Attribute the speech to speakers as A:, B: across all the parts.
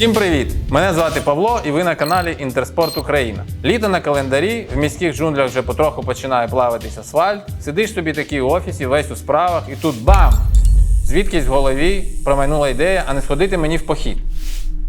A: Всім привіт! Мене звати Павло, і ви на каналі Інтерспорт Україна. Літо на календарі, в міських джунглях вже потроху починає плавитись асфальт. Сидиш собі такий у офісі, весь у справах, і тут бам! Звідкись в голові промайнула ідея, а не сходити мені в похід.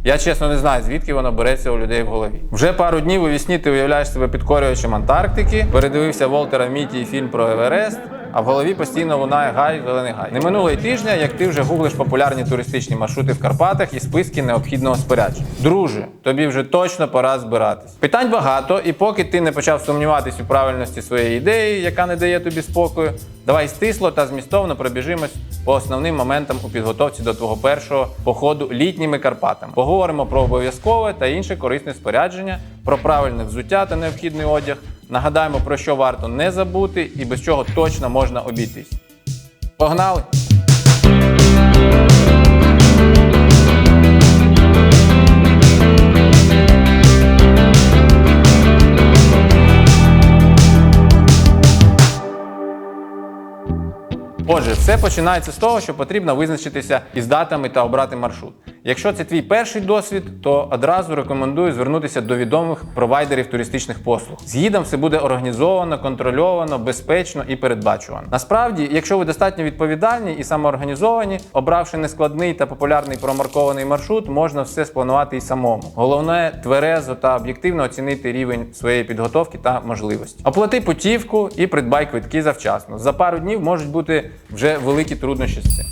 A: Я чесно не знаю, звідки воно береться у людей в голові. Вже пару днів у вісні ти уявляєш себе підкорювачем Антарктики, передивився Волтера Міті фільм про Еверест, а в голові постійно лунає гай, зелений гай. Не минуло тижня, як ти вже гуглиш популярні туристичні маршрути в Карпатах і списки необхідного спорядження. Друже, тобі вже точно пора збиратись. Питань багато, і поки ти не почав сумніватись у правильності своєї ідеї, яка не дає тобі спокою, давай стисло та змістовно пробіжимось по основним моментам у підготовці до твого першого походу літніми Карпатами. Поговоримо про обов'язкове та інше корисне спорядження, про правильне взуття та необхідний одяг. Нагадаємо, про що варто не забути і без чого точно можна обійтись. Погнали! Отже, все починається з того, що потрібно визначитися із датами та обрати маршрут. Якщо це твій перший досвід, то одразу рекомендую звернутися до відомих провайдерів туристичних послуг. З гідом все буде організовано, контрольовано, безпечно і передбачувано. Насправді, якщо ви достатньо відповідальні і самоорганізовані, обравши нескладний та популярний промаркований маршрут, можна все спланувати і самому. Головне тверезо та об'єктивно оцінити рівень своєї підготовки та можливості. Оплати путівку і придбай квитки завчасно. За пару днів можуть бути вже великі труднощі з цим.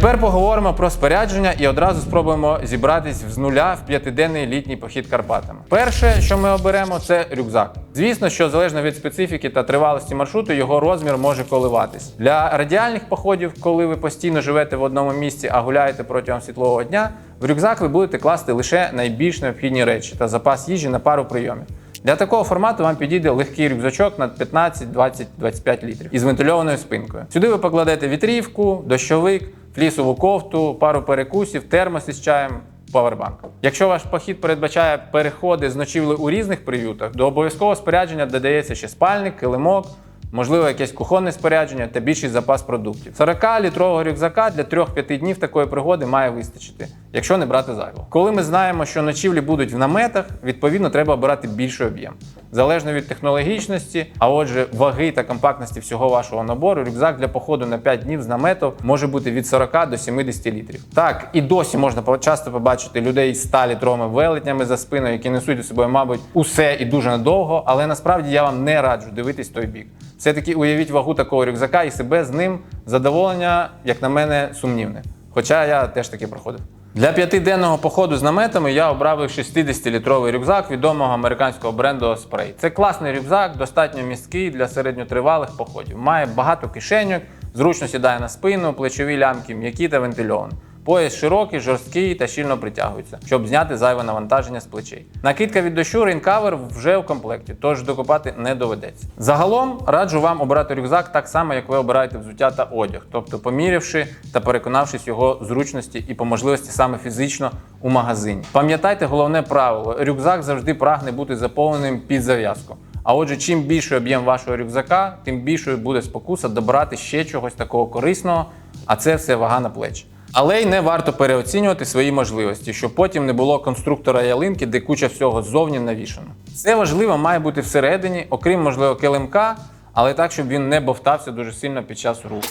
A: Тепер поговоримо про спорядження і одразу спробуємо зібратись з нуля в п'ятиденний літній похід Карпатами. Перше, що ми оберемо, це рюкзак. Звісно, що залежно від специфіки та тривалості маршруту, його розмір може коливатись. Для радіальних походів, коли ви постійно живете в одному місці, а гуляєте протягом світлового дня, в рюкзак ви будете класти лише найбільш необхідні речі та запас їжі на пару прийомів. Для такого формату вам підійде легкий рюкзачок на 15, 20, 25 літрів із вентильованою спинкою. Сюди ви покладете вітрівку, дощовик, флісову кофту, пару перекусів, термос із чаєм. Павербанк. Якщо ваш похід передбачає переходи з ночівли у різних приютах, до обов'язкового спорядження додається ще спальник, килимок, можливо, якесь кухонне спорядження та більший запас продуктів. 40-літрового рюкзака для 3-5 днів такої пригоди має вистачити, якщо не брати зайвого. Коли ми знаємо, що ночівлі будуть в наметах, відповідно треба обирати більший об'єм. Залежно від технологічності, а отже, ваги та компактності всього вашого набору, рюкзак для походу на 5 днів з намету може бути від 40 до 70 літрів. Так, і досі можна часто побачити людей з 100 літровими велетнями за спиною, які несуть у собою, мабуть, усе і дуже надовго, але насправді я вам не раджу дивитись той бік. Все-таки уявіть вагу такого рюкзака і себе з ним задоволення, як на мене, сумнівне. Хоча я теж таки проходив. Для п'ятиденного походу з наметами я обрав 60-літровий рюкзак відомого американського бренду Osprey. Це класний рюкзак, достатньо місткий для середньотривалих походів. Має багато кишеньок, зручно сідає на спину, плечові лямки м'які та вентильовані. Пояс широкий, жорсткий та щільно притягується, щоб зняти зайве навантаження з плечей. Накидка від дощу Raincover вже в комплекті, тож докупати не доведеться. Загалом раджу вам обирати рюкзак так само, як ви обираєте взуття та одяг, тобто помірявши та переконавшись його зручності і по можливості саме фізично у магазині. Пам'ятайте головне правило: рюкзак завжди прагне бути заповненим під зав'язку. А отже, чим більший об'єм вашого рюкзака, тим більшою буде спокуса добрати ще чогось такого корисного, а це все вага на плечі. Але й не варто переоцінювати свої можливості, щоб потім не було конструктора ялинки, де куча всього ззовні навішано. Це важливо має бути всередині, окрім можливо килимка, але так, щоб він не бовтався дуже сильно під час руху.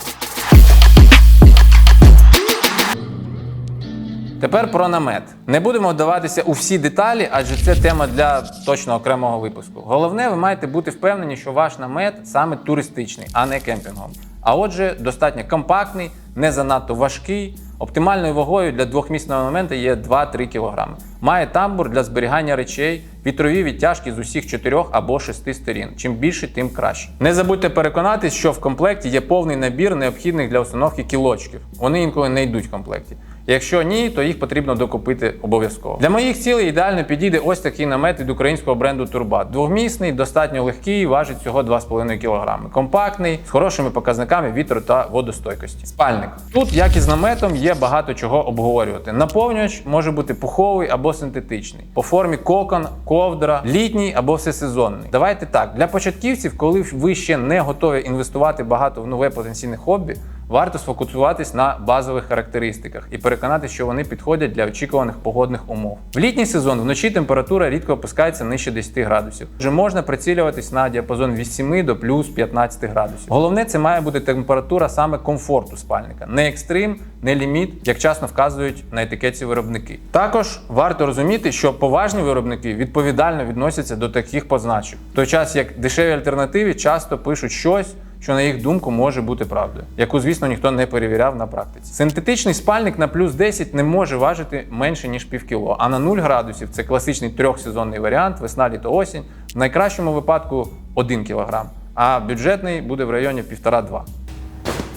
A: Тепер про намет. Не будемо вдаватися у всі деталі, адже це тема для точно окремого випуску. Головне, ви маєте бути впевнені, що ваш намет саме туристичний, а не кемпінговий. А отже, достатньо компактний, не занадто важкий. Оптимальною вагою для двохмісного елемента є 2-3 кг. Має тамбур для зберігання речей, вітрові відтяжки з усіх чотирьох або шести сторін. Чим більше, тим краще. Не забудьте переконатись, що в комплекті є повний набір необхідних для установки кілочків. Вони інколи не йдуть в комплекті. Якщо ні, то їх потрібно докупити обов'язково. Для моїх цілей ідеально підійде ось такий намет від українського бренду Турбат. Двохмісний, достатньо легкий, важить всього 2,5 кг. Компактний, з хорошими показниками вітру та водостойкості. Спальник. Тут, як і з наметом, є багато чого обговорювати. Наповнювач може бути пуховий або синтетичний. По формі кокон, ковдра, літній або всесезонний. Давайте так, для початківців, коли ви ще не готові інвестувати багато в нове потенційне хобі, варто сфокусуватись на базових характеристиках і переконатися, що вони підходять для очікуваних погодних умов. В літній сезон вночі температура рідко опускається нижче 10 градусів. Вже можна прицілюватись на діапазон від 7 до плюс 15 градусів. Головне, це має бути температура саме комфорту спальника, не екстрим, не ліміт, як часто вказують на етикетці виробники. Також варто розуміти, що поважні виробники відповідально відносяться до таких позначок, в той час як дешеві альтернативи часто пишуть щось що на їх думку може бути правдою, яку, звісно, ніхто не перевіряв на практиці. Синтетичний спальник на плюс 10 не може важити менше ніж півкіло, а на 0 градусів це класичний трьохсезонний варіант, весна, літо, осінь. В найкращому випадку 1 кг, а бюджетний буде в районі 1,5-2.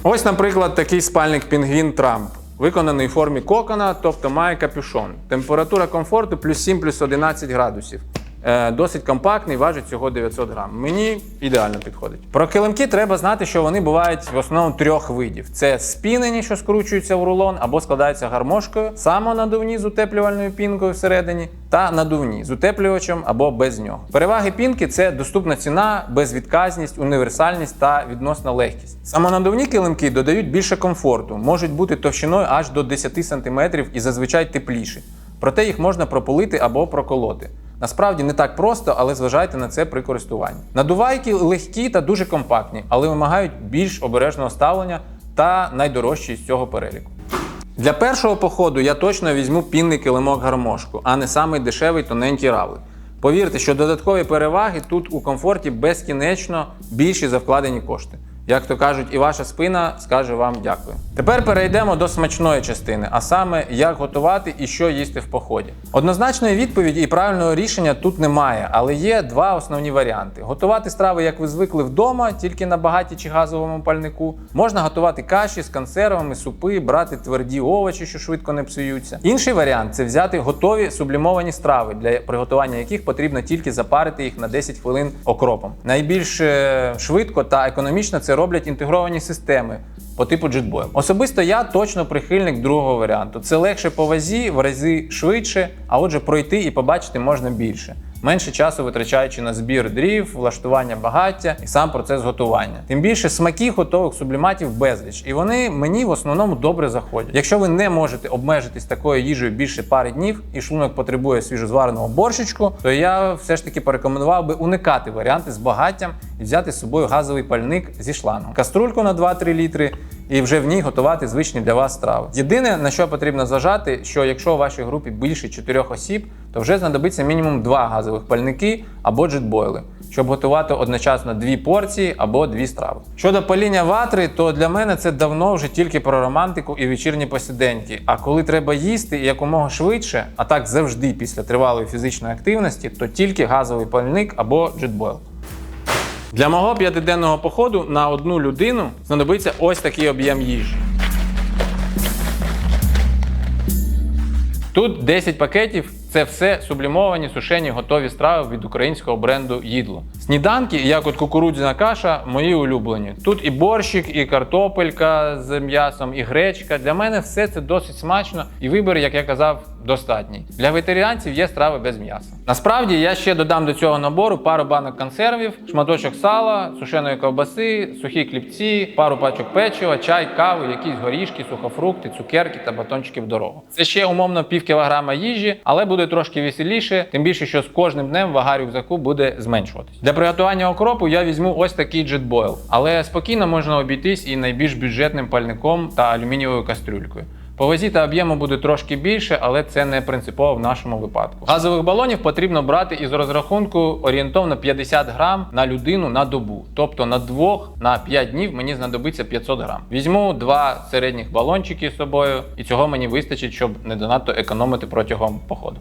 A: Ось, наприклад, такий спальник Пінгвін Трамп. Виконаний в формі кокона, тобто має капюшон. Температура комфорту плюс 7 плюс 11 градусів. Е, Досить компактний, важить всього 900 грам. Мені ідеально підходить. Про килимки треба знати, що вони бувають в основному трьох видів: це спінені, що скручуються в рулон, або складаються гармошкою, самонадувні з утеплювальною пінкою всередині, та надувні з утеплювачем або без нього. Переваги пінки це доступна ціна, безвідказність, універсальність та відносна легкість. Самонадувні килимки додають більше комфорту, можуть бути товщиною аж до 10 см і зазвичай тепліші. Проте їх можна прополити або проколоти. Насправді не так просто, але зважайте на це при користуванні. Надувайки легкі та дуже компактні, але вимагають більш обережного ставлення та найдорожчі з цього переліку. Для першого походу я точно візьму пінний килимок гармошку, а не самий дешевий тоненький равлик. Повірте, що додаткові переваги тут у комфорті безкінечно більші за вкладені кошти. Як то кажуть, і ваша спина скаже вам дякую. Тепер перейдемо до смачної частини, а саме як готувати і що їсти в поході. Однозначної відповіді і правильного рішення тут немає, але є два основні варіанти: готувати страви, як ви звикли вдома, тільки на багаті чи газовому пальнику. Можна готувати каші з консервами, супи, брати тверді овочі, що швидко не псуються. Інший варіант це взяти готові сублімовані страви, для приготування яких потрібно тільки запарити їх на 10 хвилин окропом. Найбільш е, швидко та економічно це роблять інтегровані системи по типу JetBoil. Особисто я точно прихильник другого варіанту. Це легше по вазі, в рази швидше, а отже, пройти і побачити можна більше. Менше часу витрачаючи на збір дрів, влаштування багаття і сам процес готування. Тим більше смаків готових субліматів безліч, і вони мені в основному добре заходять. Якщо ви не можете обмежитись такою їжею більше пари днів, і шлунок потребує свіжозвареного борщичку, то я все ж таки порекомендував би уникати варіанти з багаттям і взяти з собою газовий пальник зі шлангом, каструльку на 2-3 літри. І вже в ній готувати звичні для вас страви. Єдине на що потрібно зважати, що якщо у вашій групі більше 4 осіб, то вже знадобиться мінімум 2 газових пальники або джетбойли, щоб готувати одночасно дві порції або дві страви. Щодо паління ватри, то для мене це давно вже тільки про романтику і вечірні посиденьки. А коли треба їсти якомога швидше, а так завжди після тривалої фізичної активності, то тільки газовий пальник або джетбойл. Для мого п'ятиденного походу на одну людину знадобиться ось такий об'єм їжі. Тут 10 пакетів. Це все сублімовані сушені готові страви від українського бренду Їдло. Сніданки, як от кукурудзяна каша, мої улюблені. Тут і борщик, і картопелька з м'ясом, і гречка. Для мене все це досить смачно, і вибір, як я казав, достатній. Для вегетаріанців є страви без м'яса. Насправді я ще додам до цього набору пару банок консервів, шматочок сала, сушеної ковбаси, сухі хлібці, пару пачок печива, чай, каву, якісь горішки, сухофрукти, цукерки та батончики в дорогу. Це ще умовно пів кілограма їжі, але буде трошки веселіше, тим більше, що з кожним днем вага рюкзаку буде зменшуватись. Для приготування окропу я візьму ось такий джетбойл, але спокійно можна обійтись і найбільш бюджетним пальником та алюмінієвою кастрюлькою. По вазі та об'єму буде трошки більше, але це не принципово в нашому випадку. Газових балонів потрібно брати із розрахунку орієнтовно 50 грам на людину на добу. Тобто на 2 на 5 днів мені знадобиться 500 грам. Візьму два середніх балончики з собою, і цього мені вистачить, щоб не донадто економити протягом походу.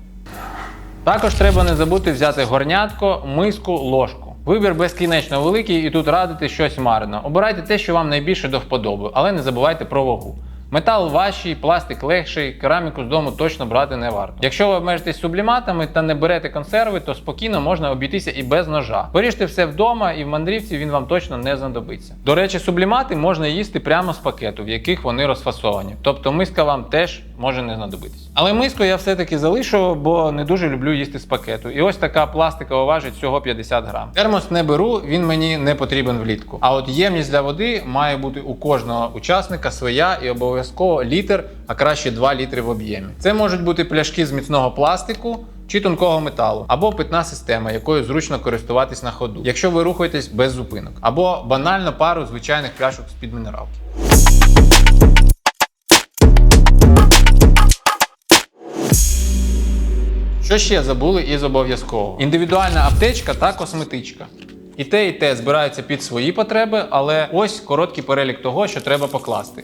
A: Також треба не забути взяти горнятко, миску, ложку. Вибір безкінечно великий і тут радити щось марно. Обирайте те, що вам найбільше до вподоби, але не забувайте про вагу. Метал важчий, пластик легший, кераміку з дому точно брати не варто. Якщо ви обмежитесь субліматами та не берете консерви, то спокійно можна обійтися і без ножа. Поріжте все вдома, і в мандрівці він вам точно не знадобиться. До речі, сублімати можна їсти прямо з пакету, в яких вони розфасовані. Тобто миска вам теж може не знадобитись. Але миску я все-таки залишу, бо не дуже люблю їсти з пакету. І ось така пластикова важить всього 50 грам. Термос не беру, він мені не потрібен влітку. А от ємність для води має бути у кожного учасника своя і обов'язково літр, а краще 2 літри в об'ємі. Це можуть бути пляшки з міцного пластику. Чи тонкого металу, або питна система, якою зручно користуватись на ходу, якщо ви рухаєтесь без зупинок, або банально пару звичайних пляшок з під мінералки. Що ще забули із обов'язкового? Індивідуальна аптечка та косметичка. І те, і те збираються під свої потреби, але ось короткий перелік того, що треба покласти: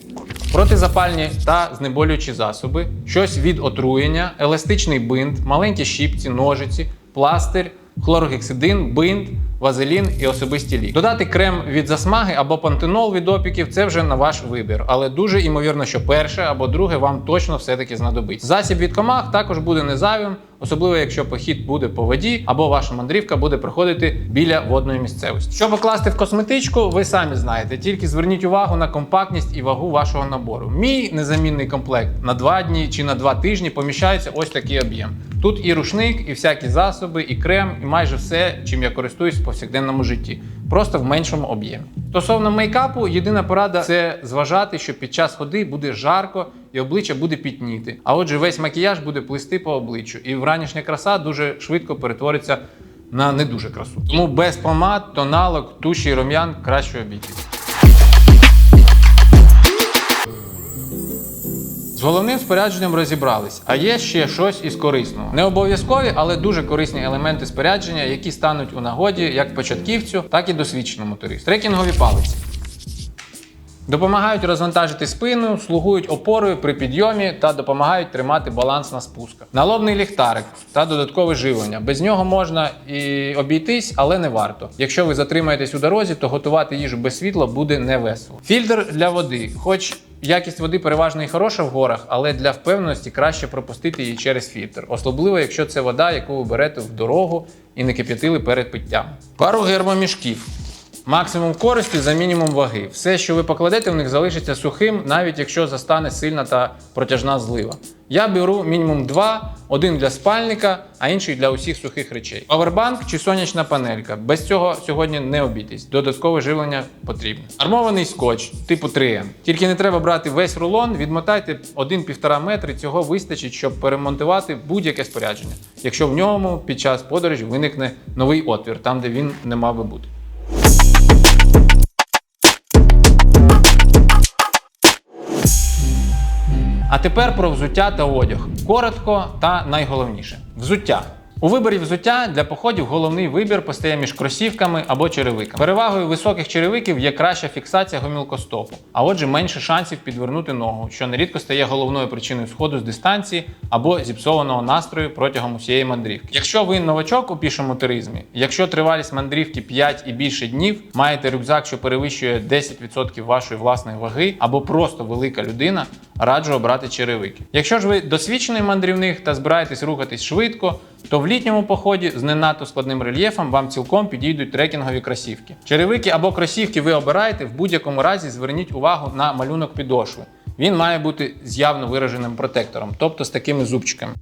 A: протизапальні та знеболюючі засоби, щось від отруєння, еластичний бинт, маленькі щіпці, ножиці, пластир, хлоргексидин, бинт, вазелін і особисті ліки. Додати крем від засмаги або пантенол від опіків це вже на ваш вибір, але дуже ймовірно, що перше або друге вам точно все-таки знадобиться. Засіб від комах також буде незайвим, особливо якщо похід буде по воді або ваша мандрівка буде проходити біля водної місцевості. Що покласти в косметичку, ви самі знаєте. Тільки зверніть увагу на компактність і вагу вашого набору. Мій незамінний комплект на два дні чи на два тижні поміщається ось такий об'єм. Тут і рушник, і всякі засоби, і крем, і майже все, чим я користуюсь в повсякденному житті, просто в меншому об'ємі. Стосовно мейкапу, єдина порада це зважати, що під час ходи буде жарко і обличчя буде пітніти. А отже, весь макіяж буде плисти по обличчю, і вранішня краса дуже швидко перетвориться на не дуже красу. Тому без помад, тоналок, туші рум'ян краще обійтись. З головним спорядженням розібрались, а є ще щось із корисного. Не обов'язкові, але дуже корисні елементи спорядження, які стануть у нагоді як початківцю, так і досвідченому туристу. Трекінгові палиці. Допомагають розвантажити спину, слугують опорою при підйомі та допомагають тримати баланс на спусках. Налобний ліхтарик та додаткове живлення. Без нього можна і обійтись, але не варто. Якщо ви затримаєтесь у дорозі, то готувати їжу без світла буде не весело. Фільтр для води, хоч. Якість води переважно і хороша в горах, але для впевненості краще пропустити її через фільтр, особливо якщо це вода, яку ви берете в дорогу і не кип'ятили перед питтям. Пару гермомішків. Максимум користі за мінімум ваги. Все, що ви покладете в них, залишиться сухим, навіть якщо застане сильна та протяжна злива. Я беру мінімум два: один для спальника, а інший для усіх сухих речей. Павербанк чи сонячна панелька. Без цього сьогодні не обійтись. Додаткове живлення потрібне. Армований скотч типу 3М. Тільки не треба брати весь рулон, відмотайте 1-1,5 метри. Цього вистачить, щоб перемонтувати будь-яке спорядження, якщо в ньому під час подорожі виникне новий отвір, там де він не мав би бути. А тепер про взуття та одяг. Коротко та найголовніше: взуття. У виборі взуття для походів головний вибір постає між кросівками або черевиками. Перевагою високих черевиків є краща фіксація гомілкостопу, а отже, менше шансів підвернути ногу, що нерідко стає головною причиною сходу з дистанції або зіпсованого настрою протягом усієї мандрівки. Якщо ви новачок у пішому туризмі, якщо тривалість мандрівки 5 і більше днів, маєте рюкзак, що перевищує 10% вашої власної ваги, або просто велика людина, раджу обрати черевики. Якщо ж ви досвідчений мандрівник та збираєтесь рухатись швидко, то в літньому поході з не надто складним рельєфом вам цілком підійдуть трекінгові кросівки. Черевики або кросівки ви обираєте, в будь-якому разі зверніть увагу на малюнок підошви. Він має бути з явно вираженим протектором, тобто з такими зубчиками.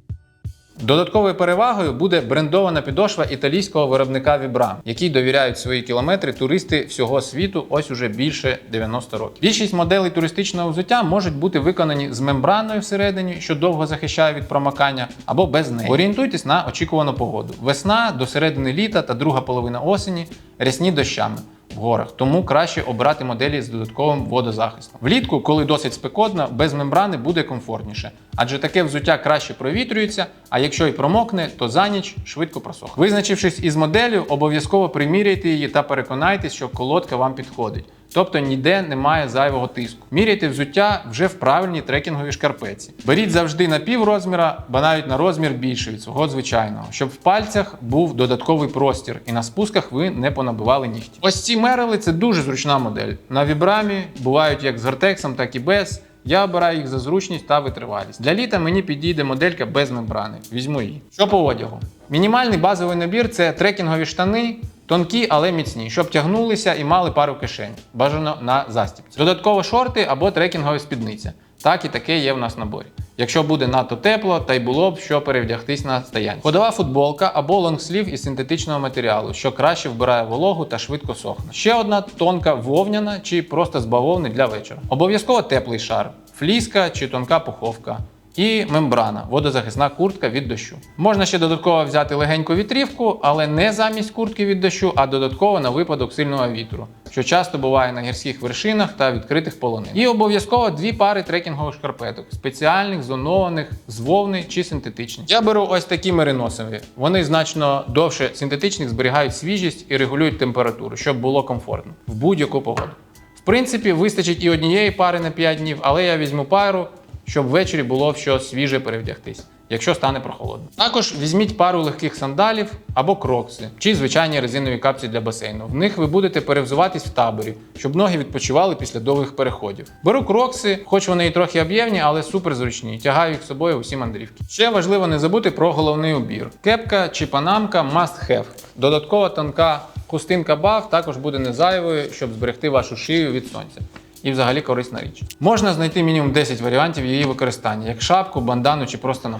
A: Додатковою перевагою буде брендована підошва італійського виробника Vibram, якій довіряють свої кілометри туристи всього світу ось уже більше 90 років. Більшість моделей туристичного взуття можуть бути виконані з мембраною всередині, що довго захищає від промокання, або без неї. Орієнтуйтесь на очікувану погоду. Весна до середини літа та друга половина осені рясні дощами. В горах, тому краще обирати моделі з додатковим водозахистом. Влітку, коли досить спекотно, без мембрани буде комфортніше, адже таке взуття краще провітрюється, а якщо й промокне, то за ніч швидко просохне. Визначившись із моделлю, обов'язково приміряйте її та переконайтесь, що колодка вам підходить. Тобто ніде немає зайвого тиску. Міряйте взуття вже в правильній трекінговій шкарпеці. Беріть завжди на пів розміра, бо навіть на розмір більший від свого звичайного, щоб в пальцях був додатковий простір, і на спусках ви не понабивали нігті. Ось ці мерили це дуже зручна модель. На вібрамі бувають як з гортексом, так і без. Я обираю їх за зручність та витривалість. Для літа мені підійде моделька без мембрани. Візьму її. Що по одягу? Мінімальний базовий набір це трекінгові штани, тонкі, але міцні, щоб тягнулися і мали пару кишень. Бажано на застібці. Додатково шорти або трекінгова спідниця. Так і таке є в нас наборі. Якщо буде надто тепло, та й було б що перевдягтись на стоянці. Ходова футболка або лонгслів із синтетичного матеріалу, що краще вбирає вологу та швидко сохне. Ще одна тонка вовняна чи просто з бавовни для вечора. Обов'язково теплий шар, фліска чи тонка пуховка. І мембрана, водозахисна куртка від дощу. Можна ще додатково взяти легеньку вітрівку, але не замість куртки від дощу, а додатково на випадок сильного вітру, що часто буває на гірських вершинах та відкритих полонин. І обов'язково дві пари трекінгових шкарпеток, спеціальних, зонованих, з вовни чи синтетичних. Я беру ось такі мериносові. Вони значно довше синтетичних зберігають свіжість і регулюють температуру, щоб було комфортно в будь-яку погоду. В принципі, вистачить і однієї пари на 5 днів, але я візьму пару, щоб ввечері було в що свіже перевдягтись, якщо стане прохолодно. Також візьміть пару легких сандалів або крокси, чи звичайні резинові капці для басейну. В них ви будете перевзуватись в таборі, щоб ноги відпочивали після довгих переходів. Беру крокси, хоч вони і трохи об'ємні, але супер зручні. Тягаю їх з собою у всі мандрівки. Ще важливо не забути про головний убір: кепка чи панамка must have. Додаткова тонка хустинка баф також буде не зайвою, щоб зберегти вашу шию від сонця. І взагалі корисна річ. Можна знайти мінімум 10 варіантів її використання, як шапку, бандану чи просто на.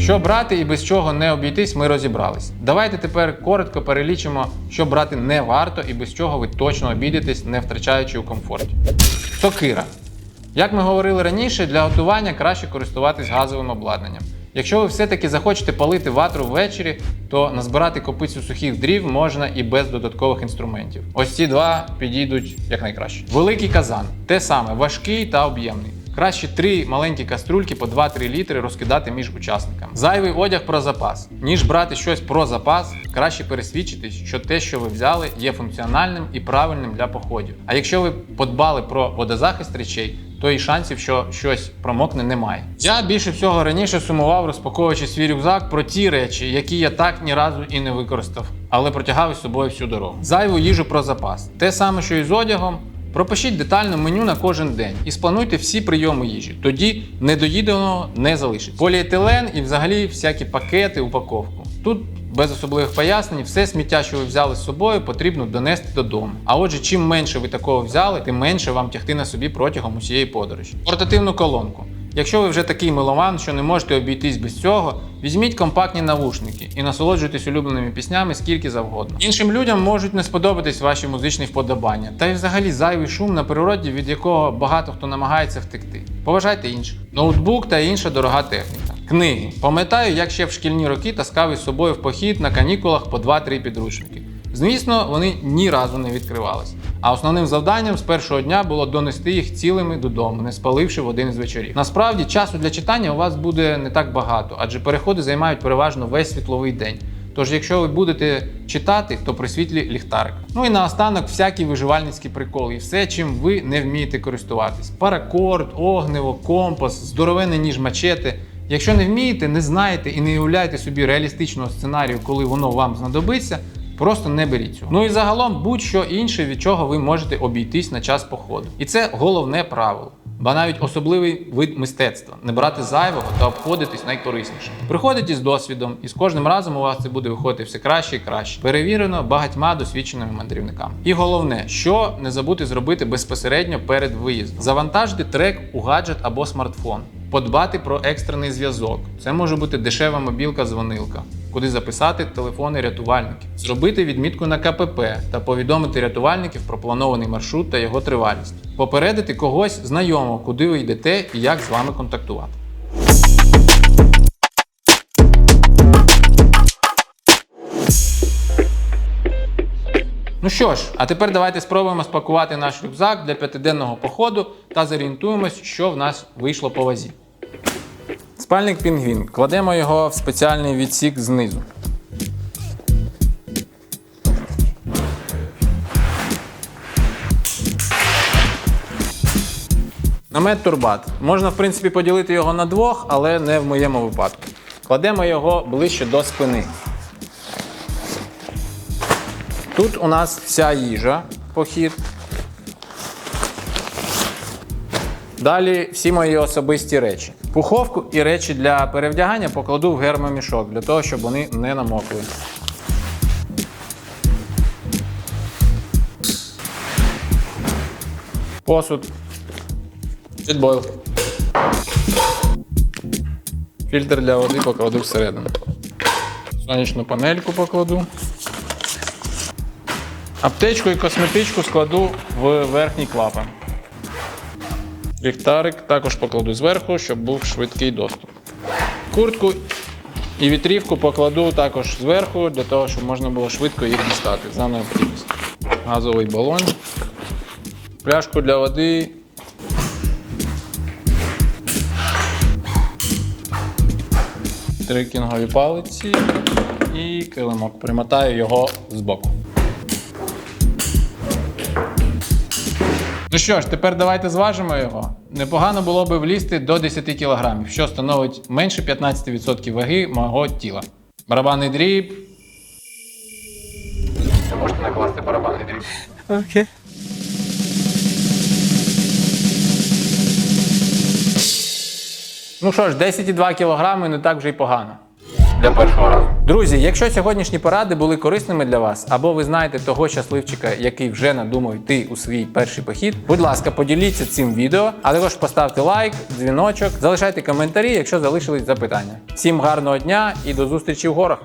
A: Що брати і без чого не обійтись, ми розібрались. Давайте тепер коротко перелічимо, що брати не варто і без чого ви точно обійдетесь, не втрачаючи у комфорті. Сокира. Як ми говорили раніше, для готування краще користуватись газовим обладнанням. Якщо ви все-таки захочете палити ватру ввечері, то назбирати копицю сухих дрів можна і без додаткових інструментів. Ось ці два підійдуть якнайкраще. Великий казан те саме важкий та об'ємний. Краще три маленькі каструльки по 2-3 літри розкидати між учасниками. Зайвий одяг про запас. Ніж брати щось про запас, краще пересвідчитись, що те, що ви взяли, є функціональним і правильним для походів. А якщо ви подбали про водозахист речей, то і шансів, що щось промокне, немає. Я більше всього раніше сумував, розпаковуючи свій рюкзак про ті речі, які я так ні разу і не використав, але протягав із собою всю дорогу. Зайву їжу про запас. Те саме, що і з одягом. Пропишіть детально меню на кожен день і сплануйте всі прийоми їжі. Тоді недоїденого не залишиться. Поліетилен і взагалі всякі пакети, упаковку. Тут без особливих пояснень, все сміття, що ви взяли з собою, потрібно донести додому. А отже, чим менше ви такого взяли, тим менше вам тягти на собі протягом усієї подорожі. Портативну колонку. Якщо ви вже такий милован, що не можете обійтись без цього, візьміть компактні навушники і насолоджуйтесь улюбленими піснями скільки завгодно. Іншим людям можуть не сподобатись ваші музичні вподобання, та й взагалі зайвий шум на природі, від якого багато хто намагається втекти. Поважайте інших. Ноутбук та інша дорога техніка. Книги. Пам'ятаю, як ще в шкільні роки таскав із собою в похід на канікулах по 2-3 підручники. Звісно, вони ні разу не відкривались. А основним завданням з першого дня було донести їх цілими додому, не спаливши в один із вечорів. Насправді, часу для читання у вас буде не так багато, адже переходи займають переважно весь світловий день. Тож, якщо ви будете читати, то при світлі ліхтарик. Ну і наостанок всякі виживальницькі приколи, і все, чим ви не вмієте користуватись: паракорд, огниво, компас, здоровенний ніж мачети. Якщо не вмієте, не знаєте і не уявляєте собі реалістичного сценарію, коли воно вам знадобиться, Просто не беріть цього. Ну і загалом будь-що інше, від чого ви можете обійтись на час походу. І це головне правило. Ба навіть особливий вид мистецтва не брати зайвого та обходитись найкорисніше. Приходить із досвідом, і з кожним разом у вас це буде виходити все краще і краще. Перевірено багатьма досвідченими мандрівниками. І головне, що не забути зробити безпосередньо перед виїздом: завантажити трек у гаджет або смартфон. Подбати про екстрений зв'язок. Це може бути дешева мобілка-дзвонилка, куди записати телефони рятувальників, зробити відмітку на КПП та повідомити рятувальників про планований маршрут та його тривалість, попередити когось знайомого, куди ви йдете і як з вами контактувати. Ну що ж, а тепер давайте спробуємо спакувати наш рюкзак для п'ятиденного походу та зорієнтуємось, що в нас вийшло по вазі. Спальник пінгвін. Кладемо його в спеціальний відсік знизу. Намет турбат. Можна, в принципі, поділити його на двох, але не в моєму випадку. Кладемо його ближче до спини. Тут у нас вся їжа похід. Далі всі мої особисті речі. Пуховку і речі для перевдягання покладу в гермомішок для того, щоб вони не намокли. Посуд. Фітбойл. Фільтр для води покладу всередину. Сонячну панельку покладу. Аптечку і косметичку складу в верхній клапан. Ліхтарик також покладу зверху, щоб був швидкий доступ. Куртку і вітрівку покладу також зверху, для того, щоб можна було швидко їх дістати за необхідністю. Газовий балон, пляшку для води. Трекінгові палиці і килимок. Примотаю його збоку. Ну що ж, тепер давайте зважимо його. Непогано було би влізти до 10 кг, що становить менше 15% ваги мого тіла. Барабанний дріб. Можете накласти барабанний дріб.
B: Окей.
A: Ну що ж, 10,2 кг не так вже й погано. Для першого разу. Друзі, якщо сьогоднішні поради були корисними для вас, або ви знаєте того щасливчика, який вже надумав йти у свій перший похід, будь ласка, поділіться цим відео, а також поставте лайк, дзвіночок, залишайте коментарі, якщо залишились запитання. Всім гарного дня і до зустрічі в горах!